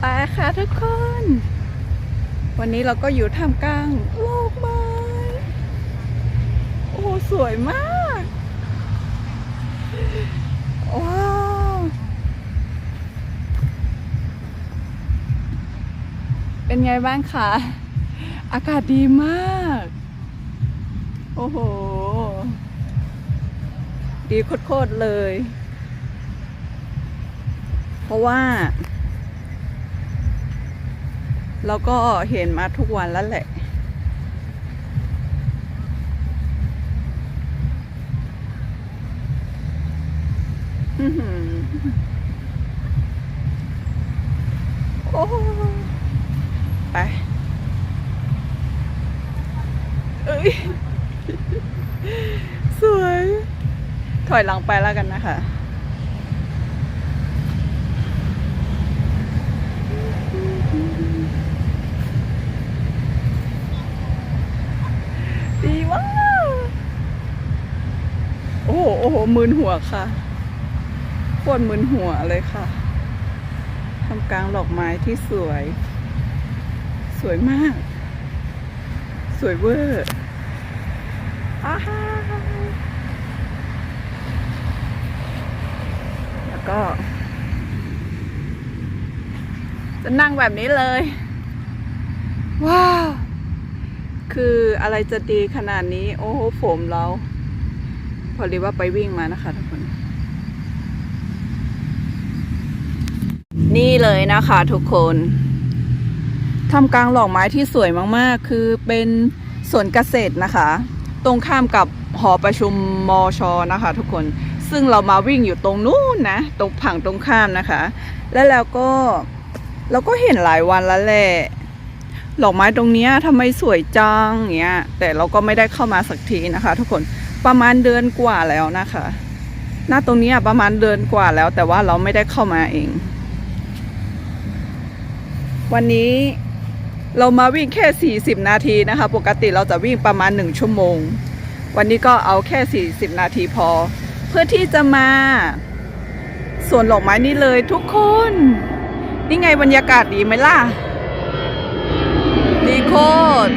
ไปค่ะทุกคน วันนี้เราก็อยู่ท่ามกลางโลกไม้โอ้สวยมากว้าวเป็นไงบ้างคะอากาศดีมาก โอ้โห ดีโคตรๆเลย เพราะว่า เราก็เห็นมาทุกวันแล้วแหละ โอ้ไป เอ้ย สวย ถอยหลังไปแล้วกันนะคะ โอ้โหมึนหัวค่ะโคตรมึนหัวเลยค่ะทำกลางดอกไม้ที่สวย สวยมาก สวยเวอร์อ้าแล้วก็ จะนั่งแบบนี้เลย ว้าว คืออะไรจะดีขนาดนี้ โอ้โหผมเรา อดีว่าไปวิ่งมานะคะทุกคน นี่เลยนะคะทุกคนทำกลางหลอกไม้ที่สวยมากๆ คือเป็นสวนเกษตรนะคะ ตรงข้ามกับหอประชุมมอชอนะคะ ทุกคนซึ่งเรามาวิ่งอยู่ตรงนู้นนะ ตรงผังตรงข้ามนะคะ แล้วแล้วก็เราก็เห็นหลายวันแล้วแหละดอกไม้ตรงเนี้ยทำไมสวยจังเงี้ยแต่เราก็ไม่ได้เข้ามาสักทีนะคะ ทุกคน ประมาณเดือนกว่าแล้วนะคะหน้าตรงนี้ประมาณเดือนกว่าแล้ว แต่ว่าเราไม่ได้เข้ามาเอง วันนี้เรามาวิ่งแค่ 40 นาทีนะคะ ปกติเราจะวิ่งประมาณ 1 ชั่วโมง วันนี้ก็เอาแค่ 40 นาทีพอ เพื่อที่จะมาสวนดอกไม้นี่เลยทุกคน นี่ไงบรรยากาศดีไหมล่ะ ดีโคตร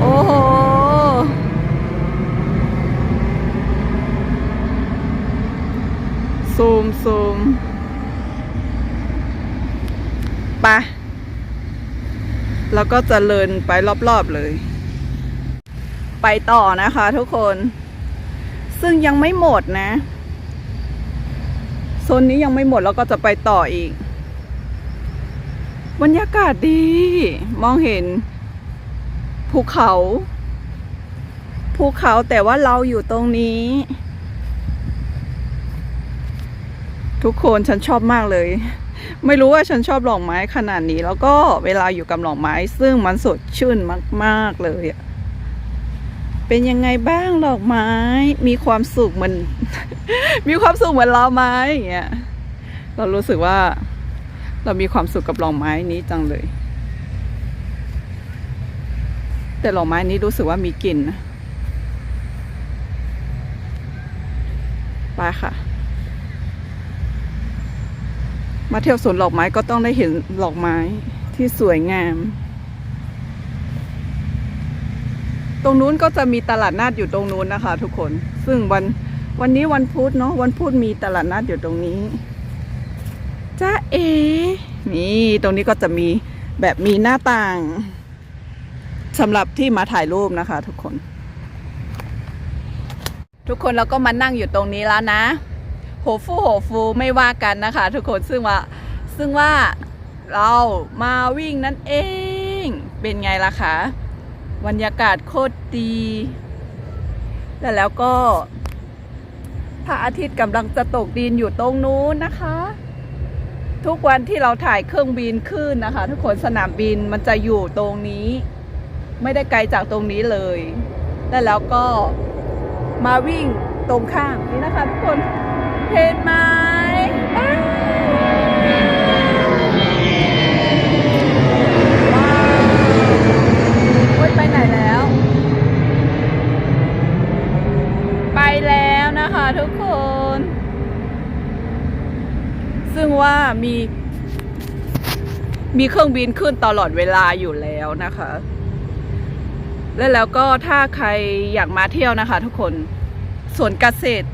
โอ้โห ซูมซูมไปะแล้วก็จะเลินไปรอบๆเลย ไปต่อนะคะทุกคน ซึ่งยังไม่หมดนะโซนนี้ยังไม่หมดแล้วก็จะไปต่ออีก บรรยากาศดี มองเห็น ภูเขา ภูเขาแต่ว่าเราอยู่ตรงนี้ ทุกคนฉันชอบมากเลย ไม่รู้ว่าฉันชอบดอกไม้ขนาดนี้ แล้วก็เวลาอยู่กับดอกไม้ ซึ่งมันสดชื่นมากๆเลยอะเป็นยังไงบ้างดอกไม้ มีความสุขเหมือน มีความสุขเหมือนเราไหมอย่างเงี้ยเรารู้สึกว่า เรามีความสุขกับดอกไม้นี้จังเลย แต่ดอกไม้นี้รู้สึกว่ามีกลิ่นนะไปค่ะ มาเที่ยวสวนดอกไม้ก็ต้องได้เห็นดอกไม้ที่สวยงาม ตรงนู้นก็จะมีตลาดนัดอยู่ตรงนู้นนะคะ ทุกคน ซึ่งวันวันนี้วันพุธเนาะวันพุธมีตลาดนัดอยู่ตรงนี้จ้าเอ นี่ตรงนี้ก็จะมีแบบมีหน้าต่างสำหรับที่มาถ่ายรูปนะคะ ทุกคน ทุกคนเราก็มานั่งอยู่ตรงนี้แล้วนะ โหฟูโหฟูไม่ว่ากันนะคะ ทุกคนซึ่งว่าซึ่งว่าเรามาวิ่งนั่นเอง เป็นไงล่ะคะบรรยากาศโคตรดีแล้วแล้วก็พระอาทิตย์กำลังจะตกดินอยู่ตรงนู้นนะคะ ทุกวันที่เราถ่ายเครื่องบินขึ้นนะคะ ทุกคนสนามบินมันจะอยู่ตรงนี้ ไม่ได้ไกลจากตรงนี้เลย แล้วแล้วก็มาวิ่งตรงข้ามนี่นะคะ ทุกคน เพนไหมไปไหนแล้ว ไปแล้วนะคะทุกคน ซึ่งว่ามี มีเครื่องบินขึ้นตลอดเวลาอยู่แล้วนะคะ และแล้วก็ถ้าใครอยากมาเที่ยวนะคะทุกคนสวนเกษตร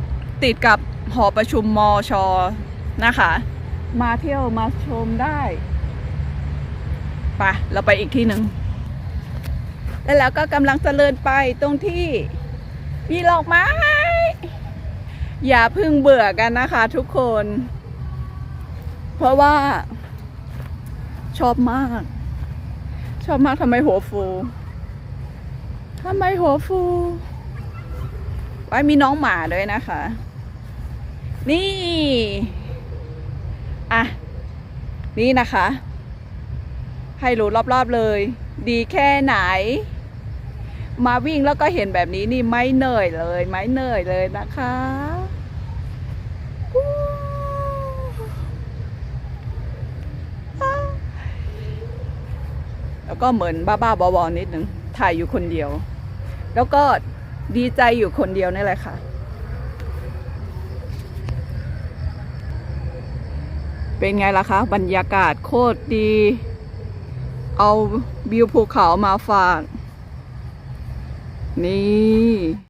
ติดกับ หอประชุมมอชอนะคะ มาเที่ยวมาชมได้ไปเราไปอีกที่หนึ่งแล้วเราก็กำลังจะเดินไปตรงที่มีดอกไม้ อย่าพึ่งเบื่อกันนะคะทุกคน เพราะว่า ชอบมาก ชอบมากทำไมหัวฟูทำไมหัวฟู ไว้มีน้องหมาด้วยนะคะ นี่ อะ นี่นะคะ ให้รู้รอบๆเลย ดีแค่ไหน มาวิ่งแล้วก็เห็นแบบนี้นี่ไม่เหนื่อยเลย ไม่เหนื่อยเลยนะคะแล้วก็เหมือนบ้าๆบอๆนิดนึง ถ่ายอยู่คนเดียว แล้วก็ดีใจอยู่คนเดียวนี่แหละค่ะ เป็นไงล่ะคะบรรยากาศโคตรดี เอาวิวภูเขามาฝาก นี่